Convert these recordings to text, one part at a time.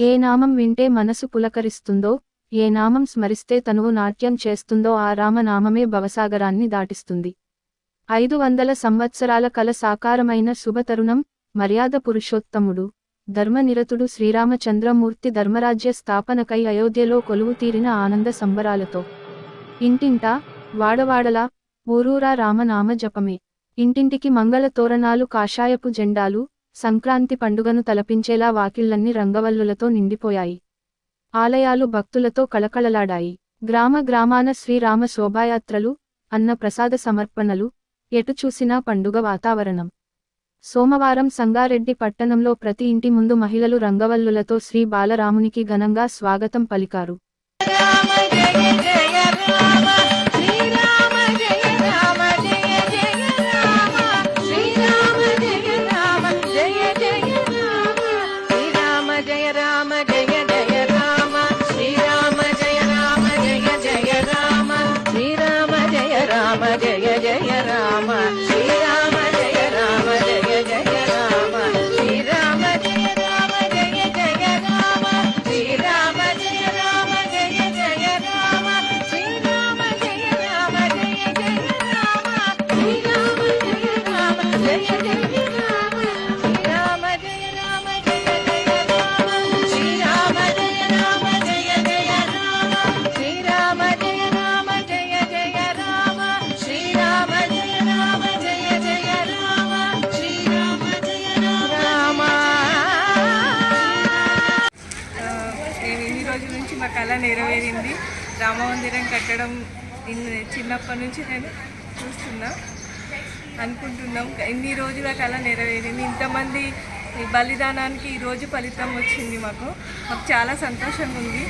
ఏ నామం వింటే మనసు పులకరిస్తుందో ఏ నామం స్మరిస్తే తనువు నాట్యం చేస్తుందో ఆ రామనామమే భవసాగరాన్ని దాటిస్తుంది. ఐదు వందల సంవత్సరాల కల సాకారమైన శుభతరుణం మర్యాద పురుషోత్తముడు ధర్మనిరతుడు శ్రీరామచంద్రమూర్తి ధర్మరాజ్య స్థాపనకై అయోధ్యలో కొలువు తీరిన ఆనంద సంబరాలతో. ఇంటింటా వాడవాడలా ఊరూరా రామనామ జపమే. ఇంటింటికి మంగళ తోరణాలు కాషాయపు జెండాలు సంక్రాంతి పండుగను తలపించేలా వాకిళ్ళన్నీ రంగవల్లులతో నిండిపోయాయి. ఆలయాలు భక్తులతో కళకళలాడాయి. గ్రామ గ్రామాన శ్రీరామ శోభాయాత్రలు అన్న ప్రసాద సమర్పణలు ఎటు చూసినా పండుగ వాతావరణం. సోమవారం సంగారెడ్డి పట్టణంలో ప్రతి ఇంటి ముందు మహిళలు రంగవల్లులతో శ్రీ బాలరామునికి ఘనంగా స్వాగతం పలికారు. కళ నెరవేరింది. రామమందిరం కట్టడం చిన్నప్పటి నుంచి నేను చూస్తున్నా అనుకుంటున్నాం. ఇన్ని రోజుల కళ నెరవేరింది. ఇంతమంది ఈ బలిదానానికి ఈరోజు ఫలితం వచ్చింది మాకు. మాకు చాలా సంతోషంగా ఉంది.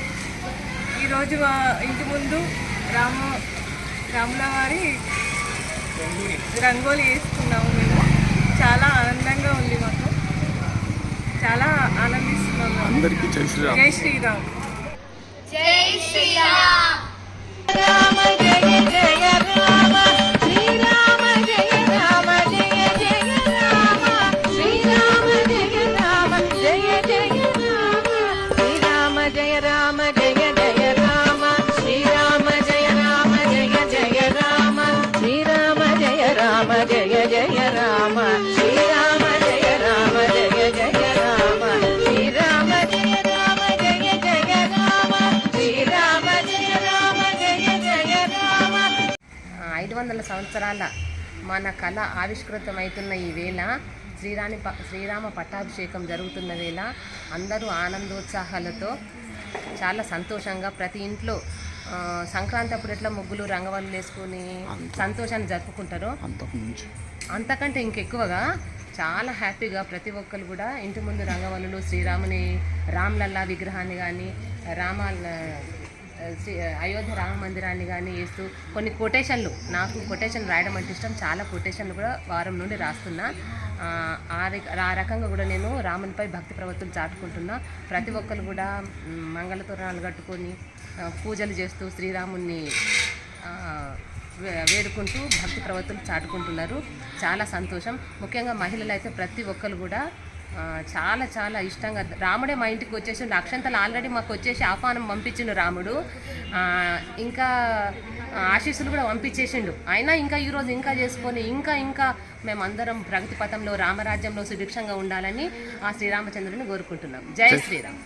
ఈరోజు మా ఇంటి ముందు రామ రాముల వారి రంగోలి వేసుకున్నాము మేము. చాలా ఆనందంగా ఉంది మాకు. చాలా ఆనందిస్తున్నాం మేము. అందరికీ జై శ్రీరామ్. 谁呀 ఐదు వందల సంవత్సరాల మన కళ ఆవిష్కృతమవుతున్న ఈ వేళ శ్రీరాణి ప శ్రీరామ పట్టాభిషేకం జరుగుతున్న వేళ అందరూ ఆనందోత్సాహాలతో చాలా సంతోషంగా ప్రతి ఇంట్లో సంక్రాంతి అప్పుడు ఎట్లా ముగ్గులు రంగవల్లు వేసుకొని సంతోషాన్ని జరుపుకుంటారో అంతకంటే ఇంకెక్కువగా చాలా హ్యాపీగా ప్రతి ఒక్కరు కూడా ఇంటి ముందు రంగవల్లులు శ్రీరాముని రామ్లల్లా విగ్రహాన్ని కానీ రామ శ్రీ అయోధ్య రామ మందిరాన్ని కానీ వేస్తూ కొన్ని కొటేషన్లు. నాకు కొటేషన్ రాయడం అంటే ఇష్టం. చాలా కొటేషన్లు కూడా వారం నుండి రాస్తున్నా. ఆ, ఆ రకంగా కూడా నేను రామునిపై భక్తి ప్రవర్తులు చాటుకుంటున్నా. ప్రతి ఒక్కరు కూడా మ్, మంగళతోరణాలు కట్టుకొని పూజలు చేస్తూ శ్రీరాముని వే- వేడుకుంటూ భక్తి ప్రవర్తులు చాటుకుంటున్నారు. చాలా సంతోషం. ముఖ్యంగా మహిళలు అయితే ప్రతి ఒక్కరు కూడా చాలా చాలా ఇష్టంగా రాముడే మా ఇంటికి వచ్చేసి అక్షంతలు ఆల్రెడీ మాకు వచ్చేసి ఆహ్వానం పంపించిండు రాముడు. ఇంకా ఆశీస్సులు కూడా పంపించేసిండు. అయినా ఇంకా ఈరోజు ఇంకా చేసుకొని ఇంకా ఇంకా మేమందరం ప్రగతి పథంలో రామరాజ్యంలో సుభిక్షంగా ఉండాలని ఆ శ్రీరామచంద్రుని కోరుకుంటున్నాం. జై శ్రీరామ్.